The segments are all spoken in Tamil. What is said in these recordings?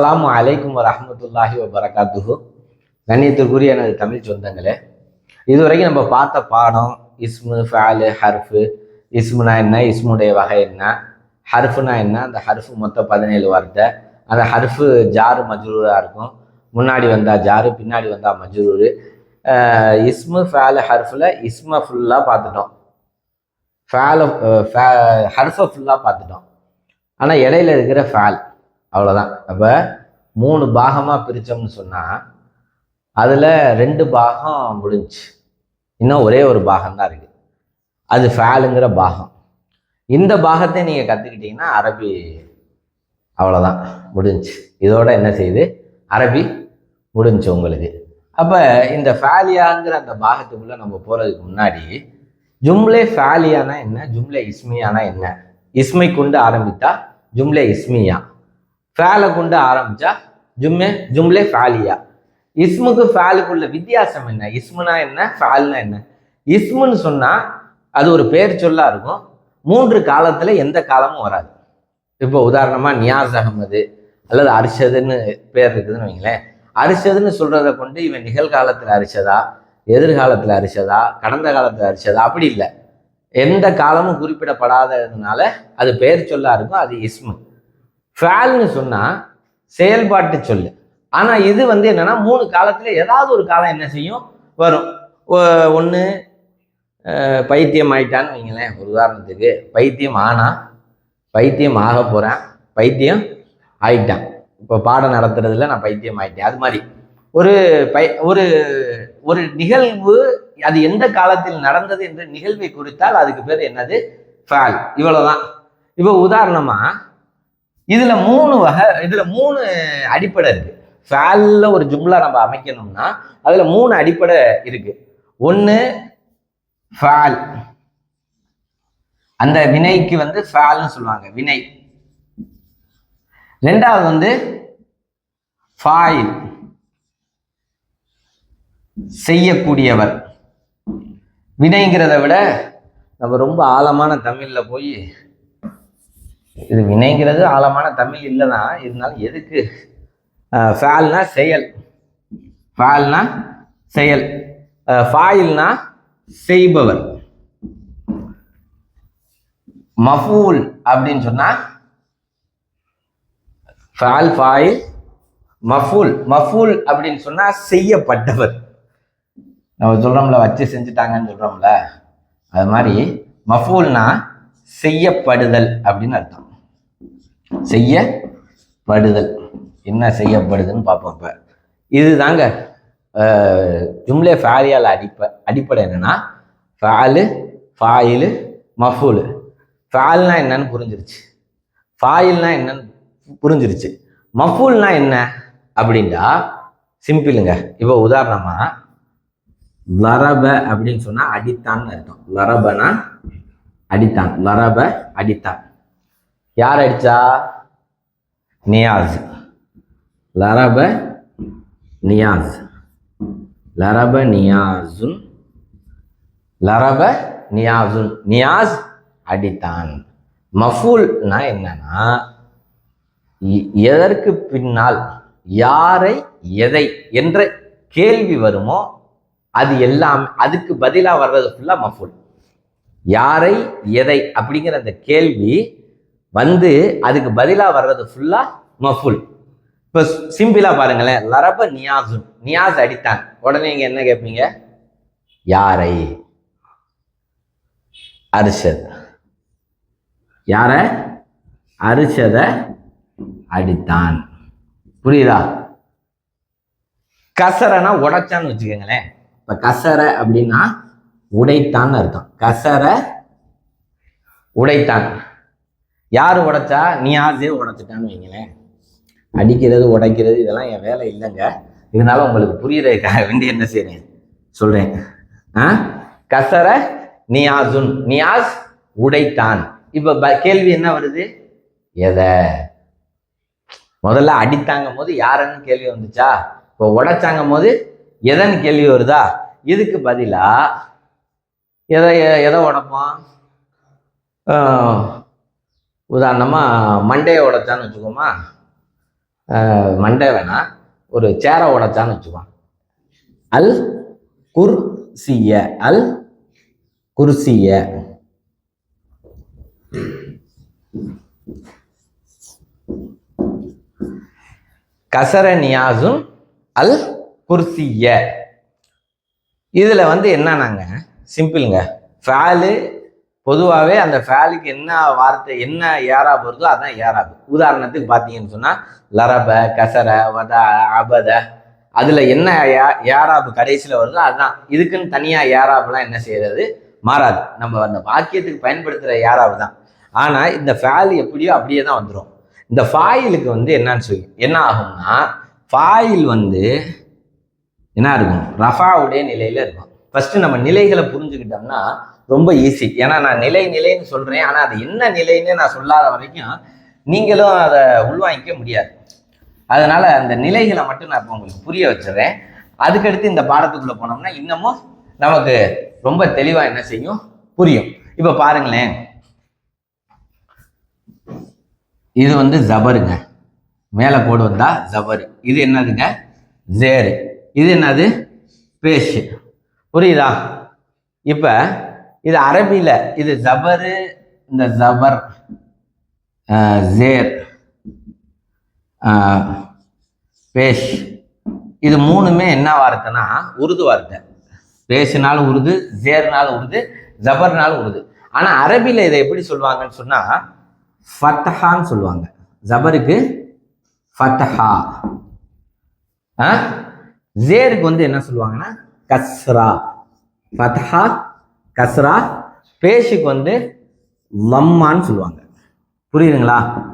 அலாம் அலைக்கும் வரமத்துல்லாஹி வரகாத்துஹு கண்ணியத்திற்குரிய எனது தமிழ் சொந்தங்களே இதுவரைக்கும் நம்ம பார்த்த பாடம் இஸ்மு ஃபேலு ஹர்ஃபு இஸ்முனா என்ன இஸ்முடைய வகை என்ன ஹர்ஃபுனா என்ன அந்த ஹர்ஃபு மொத்தம் பதினேழு வார்த்தை. அந்த ஹர்ஃபு ஜாரு மஜ்ரூராக இருக்கும். முன்னாடி வந்தால் ஜாரு பின்னாடி வந்தால் மஜ்ரூரு. இஸ்மு ஃபேலு ஹர்ஃபில் இஸ்மை ஃபுல்லாக பார்த்துட்டோம். ஃபேல ஹர்ஃபை ஃபுல்லாக பார்த்துட்டோம். ஆனால் இடையில இருக்கிற ஃபேல் அவ்வளோதான் அப்போ மூணு பாகமாக பிரித்தோம்னு சொன்னால் அதில் ரெண்டு பாகம் முடிஞ்சுச்சு இன்னும் ஒரே ஒரு பாகம் தான் இருக்குது அது ஃபேலுங்கிற பாகம். இந்த பாகத்தை நீங்கள் கற்றுக்கிட்டீங்கன்னா அரபி அவ்வளோதான் முடிஞ்சுச்சு இதோட என்ன செய்யுது? அரபி முடிஞ்சுச்சு உங்களுக்கு. அப்போ இந்த ஃபேலியாங்கிற அந்த பாகத்துக்குள்ளே நம்ம போகிறதுக்கு முன்னாடி ஜும்லே ஃபேலியானா என்ன? ஜும்லே இஸ்மியானா என்ன? இஸ்மை கொண்டு ஆரம்பித்தா ஜும்லே இஸ்மியா. ஃபேலை கொண்டு ஆரம்பிச்சா ஜும்மே ஜும்லே ஃபேலியா இஸ்முக்கு ஃபேலுக்குள்ள வித்தியாசம் என்ன? இஸ்முனா என்ன? ஃபேல்னா என்ன? இஸ்முன்னு சொன்னால் அது ஒரு பேர் சொல்லா இருக்கும். மூன்று காலத்தில் எந்த காலமும் வராது. இப்போ உதாரணமாக நியாஸ் அகமது அல்லது அரிஷதுன்னு பேர் இருக்குதுன்னு வைங்களேன். அரிஷதுன்னு சொல்கிறத கொண்டு இவன் நிகழ்காலத்தில் அரிச்சதா எதிர்காலத்தில் அரிச்சதா கடந்த காலத்தில் அரிச்சதா அப்படி இல்லை. எந்த காலமும் குறிப்பிடப்படாததுனால அது பெயர் சொல்லா இருக்கும் அது இஸ்மு. ஃபேல்னு சொன்னால் செயல்பாட்டு சொல்லு. ஆனால் இது வந்து என்னென்னா மூணு காலத்தில் ஏதாவது ஒரு காலம் என்ன செய்யும்? வரும். ஒன்று பைத்தியம் ஆயிட்டான்னு வைங்களேன் ஒரு உதாரணத்துக்கு. பைத்தியம் ஆனால் பைத்தியம் ஆக போகிறேன் பைத்தியம் ஆயிட்டான். இப்போ பாடம் நடத்துறதுல நான் பைத்தியம் ஆயிட்டேன். அது மாதிரி. ஒரு பை ஒரு ஒரு நிகழ்வு அது எந்த காலத்தில் நடந்தது என்ற நிகழ்வை குறித்தால் அதுக்கு பேர் என்னது? ஃபேல் இவ்வளோதான் இப்போ உதாரணமாக இதுல மூணு வகை இதுல மூணு அடிப்படை இருக்கு. ஃபேல்ல ஒரு ஜும்லா நம்ம அமைக்கணும்னா அதுல மூணு அடிப்படை இருக்கு. ஒன்று ஃபேல் அந்த வினைக்கு வந்து ஃபேல்னு சொல்லுவாங்க வினை. ரெண்டாவது வந்து ஃபாயில் செய்யக்கூடியவர். வினைங்கிறத விட நம்ம ரொம்ப ஆழமான தமிழில் போய் இது வினைங்கிறது ஆழமான தமிழ் இல்லைதான் இருந்தாலும் எதுக்கு? ஃபேல்னா செயல். ஃபேல்னா செயல். ஃபாயில்னா செய்பவர். மஃபூல் அப்படின்னு சொன்னா ஃபால் ஃபாயில் மஃபூல். மஃபூல் அப்படின்னு சொன்னா செய்யப்பட்டவர். நம்ம சொல்றோம்ல வச்சு செஞ்சுட்டாங்கன்னு சொல்றோம்ல அது மாதிரி மஃபூல்னா செய்யப்படுதல் அப்படின்னு அர்த்தம். செய்யப்படுதல் என்ன செய்யப்படுதுன்னு பார்ப்போம் இப்போ. இதுதாங்க தாங்க ஜும்லே ஃபேலியால் அடிப்ப அடிப்படை என்னன்னா ஃபேலு ஃபாயிலு மஃபூலு. ஃபேல்னா என்னன்னு புரிஞ்சிருச்சு. ஃபாயில்னா என்னன்னு புரிஞ்சிருச்சு. மஃபூல்னா என்ன அப்படின்டா சிம்பிளுங்க. இப்போ உதாரணமாக லரப அப்படின்னு சொன்னால் அடித்தான்னு அர்த்தம். லரபனா அடித்தான். லரப அடித்தான். யார் அடிச்சா? நியாஸ். லரப நியாஸ். லரப நியாசுன் லரப நியாசுன் நியாஸ் அடித்தான். மஃபூல்னா என்னன்னா எதற்கு பின்னால் யாரை எதை என்ற கேள்வி வருமோ அது எல்லாம் அதுக்கு பதிலாக வர்றது ஃபுல்லாக மஃபூல். யாரை எதை அப்படிங்கிற அந்த கேள்வி வந்து அதுக்கு பதிலாக வர்றது ஃபுல்லா மஃபுல் இப்போ சிம்பிளா பாருங்களேன். லரப நியாசுன் நியாஸ் அடித்தான். உடனே நீங்கள் என்ன கேட்பீங்க யாரை? அரிஷத் யார? அரிஷத அடித்தான். புரியுதா? கசரனா உடைச்சான்னு வச்சுக்கோங்களேன். இப்ப கசர அப்படின்னா உடைத்தான்னு அர்த்தம். கசர உடைத்தான். யார் உடைச்சா? நீ ஆசையே உடைச்சிட்டான்னு வைங்களேன். அடிக்கிறது உடைக்கிறது இதெல்லாம் என் வேலை இல்லைங்க. இதனால உங்களுக்கு புரியறதுக்காக வேண்டி என்ன செய்றேன் சொல்றேன். ஆ? கசர நியாசுன் நியாஸ் உடைத்தான். இப்ப ப- கேள்வி என்ன வருது? எதை? முதல்ல அடித்தாங்கும் போது யாருன்னு கேள்வி வந்துச்சா? இப்போ உடைச்சாங்கும் போது எதன்னு கேள்வி வருதா? இதுக்கு பதிலாக எதை எ- எதை உடைப்பான்? உதாரணமாக மண்டையை உடைச்சான்னு வச்சுக்கோமா. மண்டே வேணாம் ஒரு சேரை உடைச்சான்னு வச்சுக்கோம். அல் குர்சிய அல் குர்சிய. கசர நியாசும் அல் குர்சிய. இதில் வந்து என்னன்னாங்க? சிம்பிளுங்க. ஃபேலு பொதுவாகவே அந்த ஃபேலுக்கு என்ன வார்த்தை என்ன ஏராப் வருதோ அதான் ஏராப் உதாரணத்துக்கு பார்த்தீங்கன்னு சொன்னால் லரப கசர வத அபத அதில் என்ன யா- ஏராப் கடைசியில் வருதோ அதுதான் இதுக்குன்னு தனியாக ஏராப்லாம் என்ன செய்யறது? மாறாது. நம்ம அந்த வாக்கியத்துக்கு பயன்படுத்துகிற ஏராப் தான். ஆனால் இந்த ஃபேல் எப்படியோ அப்படியே தான் வந்துடும் இந்த ஃபாயிலுக்கு வந்து என்னன்னு சொல்லி என்ன ஆகும்னா ஃபாயில் வந்து என்ன இருக்கும்? ரஃபாவுடைய நிலையில் இருக்கும். ஃபஸ்ட்டு நம்ம நிலைகளை புரிஞ்சுக்கிட்டோம்னா ரொம்ப ஈஸி ஏன்னா நான் நிலை நிலைன்னு சொல்றேன். ஆனா அது என்ன நிலைன்னு நான் சொல்லாத வரைக்கும் நீங்களும் அதை உள்வாங்கிக்க முடியாது. அதனால அந்த நிலைகளை மட்டும் நான் இப்போ உங்களுக்கு புரிய வச்சிடுறேன். அதுக்கடுத்து இந்த பாடத்துக்குள்ள போனோம்னா இன்னமும் நமக்கு ரொம்ப தெளிவா என்ன செய்யும்? புரியும். இப்போ பாருங்களேன். இது வந்து ஜபருங்க. மேலே போடு வந்தா ஜபரு. இது என்னதுங்க? ஜேரு. இது என்னது? பேஷு புரியுதா? இப்போ இது அரபியில் இது ஜபரு இந்த ஜபர் ஜேர் பேஷ். இது மூணுமே என்ன வார்த்தைனா உருது வார்த்தை. பேஷுனாலும் உருது ஜேர்னாலும் உருது ஜபர்னாலும் உருது. ஆனால் அரபியில் இதை எப்படி சொல்லுவாங்கன்னு சொன்னால் ஃபத்தஹான்னு சொல்லுவாங்க. ஜபருக்கு ஃபத்தஹா. ஆ? ஜேருக்கு வந்து என்ன சொல்லுவாங்கன்னா கஸ்ரா. ஃபத்ஹா கஸ்ரா பேஷுக்கு வந்து லம்மான்னு சொல்லுவாங்க. புரியுதுங்களா?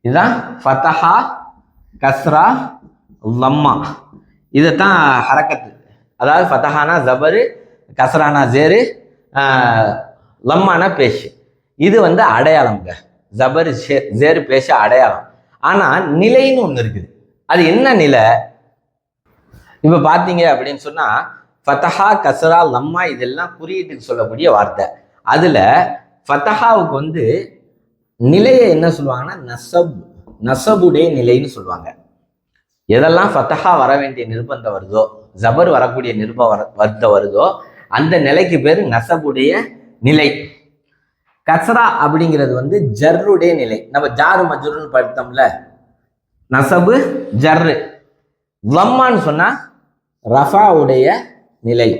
இதுதான் ஃபத்தஹா கஸ்ரா லம்மா. இதைத்தான் ஹரக்கத்து. அதாவது ஃபத்தஹானா ஜபரு கஸ்ரானா ஜேரு லம்மானா பேஷு. இது வந்து அடையாளம்ங்க. ஜபர் ஷே- ஜேரு பேஷ அடையாளம். ஆனால் நிலைன்னு ஒன்று இருக்குது. அது என்ன நிலை? இப்போ பார்த்தீங்க அப்படின்னு சொன்னால் ஃபத்தஹா கசரா லம்மா இதெல்லாம் குறியீட்டுக்கு சொல்லக்கூடிய வார்த்தை. அதில் ஃபத்தஹாவுக்கு வந்து நிலையை என்ன சொல்லுவாங்கன்னா நசப். நசபுடைய நிலைன்னு சொல்லுவாங்க. எதெல்லாம் ஃபத்தஹா வர வேண்டிய நிர்பந்தம் வருதோ ஜபர் வரக்கூடிய நிருபம் வர வருத்தம் வருதோ அந்த நிலைக்கு பேர் நசபுடைய நிலை. கசரா அப்படிங்கிறது வந்து ஜர்ருடைய நிலை. நம்ம ஜாரு மஜ்ருன்னு படித்தோம்ல. நசபு ஜர்ரு. லம்மான்னு சொன்னா ரஃபாவுடைய நிலை.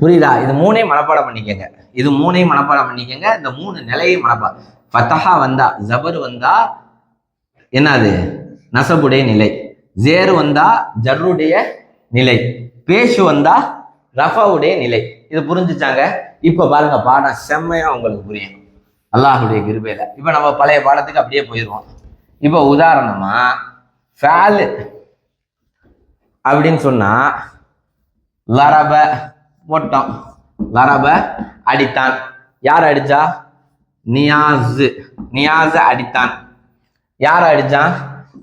புரியுதா? இது மூணையும் மனப்பாடம் பண்ணிக்கங்க. இது மூணையும் மனப்பாடம் பண்ணிக்கங்க. இந்த மூணு நிலையும் மனப்பாடம். ஃபத்தஹா வந்தா ஜபர் வந்தா என்னது? நசபுடைய நிலை. ஜேரு வந்தா ஜர்ருடைய நிலை. பேஷு வந்தா ரஃபாவுடைய நிலை. இது புரிஞ்சுச்சாங்க? இப்ப பாருங்க பாடம் செம்மையா உங்களுக்கு புரியும். அல்லாஹுடைய கிருபையில. இப்ப நம்ம பழைய பாடத்துக்கு அப்படியே போயிடுவோம். இப்ப உதாரணமா ஃபேலு அப்படின்னு சொன்னா லரப போட்டோம் லரப அடித்தான். யார் அடிச்சா? நியாஸ். நியாஸ் அடித்தான். யார் அடித்தான்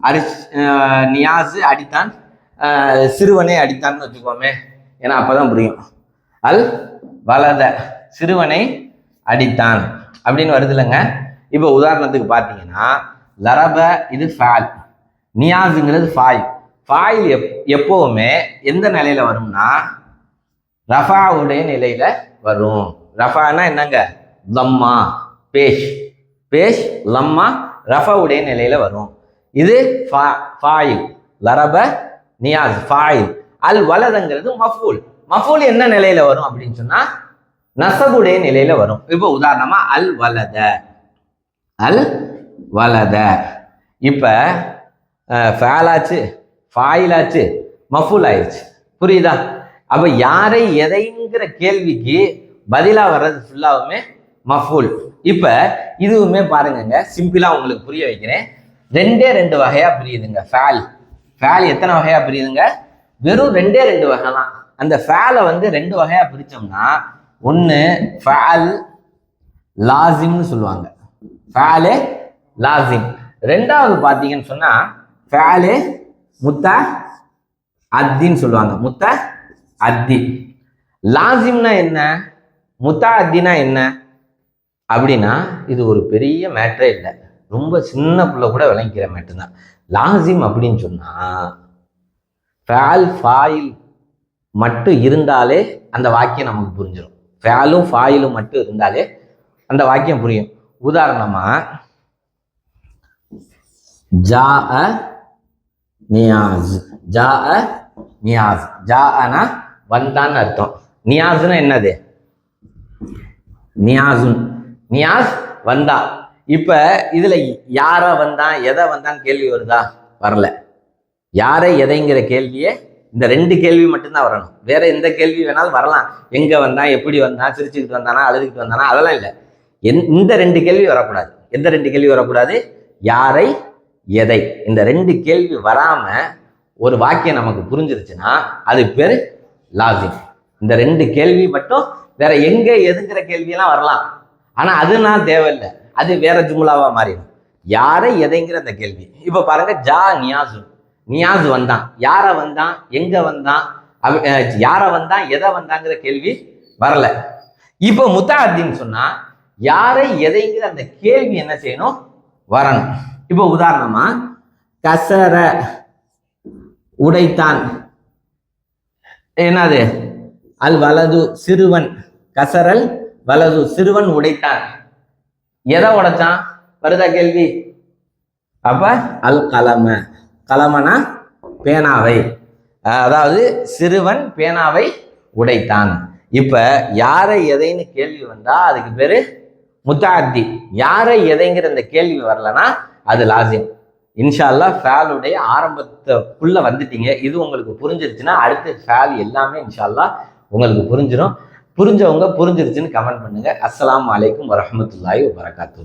அடி அஹ் நியாஸ் அடித்தான். சிறுவனை அடித்தான்னு வச்சுக்கோமே. ஏன்னா அப்போதான் புரியும். அல் வலத சிறுவனை அடித்தான். அப்படின்னு வருது இல்லைங்க. இப்போ உதாரணத்துக்கு பார்த்தீங்கன்னா லரப இது ஃபால். நியாஸுங்கிறது ஃபாய் ஃபாயில் எப் எப்போவுமே எந்த நிலையில வரும்னா ரஃபாவுடைய நிலையில வரும். ரஃபானா என்னங்க? லம்மா பேஷ். பேஷ் லம்மா ரஃபாவுடைய நிலையில வரும். இது ஃபா- ஃபாயில் லரப நியாஸ் ஃபாயில். அல் வலதுங்கிறது மஃபூல். மஃபூல் என்ன நிலையில வரும் அப்படின்னு சொன்னா நசபுடைய நிலையில வரும். இப்போ உதாரணமா அல் வலத. அல் வலத. இப்ப ஃபேலாச்சு. ஃபாயிலாச்சு மஃபூல் ஆயிடுச்சு புரியுதா? அப்போ யாரை எதைங்கிற கேள்விக்கு பதிலாக வர்றது ஃபுல்லாகவுமே மஃபூல். இப்போ இதுவுமே பாருங்கங்க சிம்பிளாக உங்களுக்கு புரிய வைக்கிறேன். ரெண்டே ரெண்டு வகையாக புரியுதுங்க ஃபேல் ஃபேல் எத்தனை வகையாக புரியுதுங்க? வெறும் ரெண்டே ரெண்டு வகை தான். அந்த ஃபேலை வந்து ரெண்டு வகையாக பிரித்தோம்னா ஒன்று ஃபேல் லாசிம்னு சொல்லுவாங்க. ஃபேலே லாசிம் ரெண்டாவது பார்த்தீங்கன்னு சொன்னால் ஃபேலே முத்த அத்தின்னு சொல்லுவாங்க. முத்த அத்தி. லாசிம்னா என்ன? முத்தா அத்தினா என்ன? அப்படின்னா இது ஒரு பெரிய மேட்ரே இல்லை. ரொம்ப சின்ன பிள்ளை கூட விளங்கிக்கிற தான். லாசிம் அப்படின்னு சொன்னால் ஃபேல் ஃபாயில் மட்டும் இருந்தாலே அந்த வாக்கியம் நமக்கு புரிஞ்சிடும் ஃபேலும் ஃபாயிலும் மட்டும் இருந்தாலே அந்த வாக்கியம் புரியும். உதாரணமாக ஜா அ நியாஸ் ஜா அ நியாஸ். ஜா அனா வந்தான்னு அர்த்தம். நியாஸ்னா என்னது? நியாசுன் நியாஸ் வந்தா. இப்ப இதுல யாரா வந்தான் எதை வந்தான்னு கேள்வி வருதா? வரல. யாரை எதைங்கிற கேள்வியே இந்த ரெண்டு கேள்வி மட்டும்தான் வரணும். வேற எந்த கேள்வி வேணாலும் வரலாம். எங்க வந்தான் எப்படி வந்தான் சிரிச்சுக்கிட்டு வந்தானா அழுதுகிட்டு வந்தானா அதெல்லாம் இல்லை. எந் இந்த ரெண்டு கேள்வி வரக்கூடாது. எந்த ரெண்டு கேள்வி வரக்கூடாது? யாரை எதை? இந்த ரெண்டு கேள்வி வராமல் ஒரு வாக்கியம் நமக்கு புரிஞ்சிருச்சுன்னா அது பேர் லாஜிக். இந்த ரெண்டு கேள்வி மட்டும் வேற எங்க எதுங்கிற கேள்வியெல்லாம் வரலாம். ஆனால் அது நான் தேவையில்லை. அது வேற ஜும்லாவாக மாறிடும். யாரை எதைங்கிற அந்த கேள்வி. இப்போ பாருங்க ஜா நியாசு. நியாஸ் வந்தான். யாரை வந்தான்? எங்க வந்தான்? யாரை வந்தான்? எதை வந்தாங்கிற கேள்வி வரல. இப்போ முத்தாத்தின்னு சொன்னா யாரை எதைங்கிற அந்த கேள்வி என்ன செய்யணும்? வரணும். இப்போ உதாரணமா கசர உடைத்தான். என்னது? அல் வலது சிறுவன். கசரல் வலது சிறுவன் உடைத்தான். எதை உடைச்சான் வருதா கேள்வி? அப்ப அல் கலம. கலமனா பேனாவை. அதாவது சிறுவன் பேனாவை உடைத்தான். இப்ப யாரை எதைன்னு கேள்வி வந்தா அதுக்கு பேரு முத்தாத்தி. யாரை எதைங்கிற இந்த கேள்வி வரலனா அது லாசிம் இன்ஷா அல்லாஹ் ஃபேலுடைய ஆரம்பத்துக்குள்ள வந்துட்டீங்க. இது உங்களுக்கு புரிஞ்சிருச்சுன்னா அடுத்து ஃபேல் எல்லாமே இன்ஷால்லா உங்களுக்கு புரிஞ்சிடும் புரிஞ்சவங்க புரிஞ்சிருச்சுன்னு கமெண்ட் பண்ணுங்க. அஸ்லாம் அலைக்கும் வரமத்துல்லாய் வரகாத்து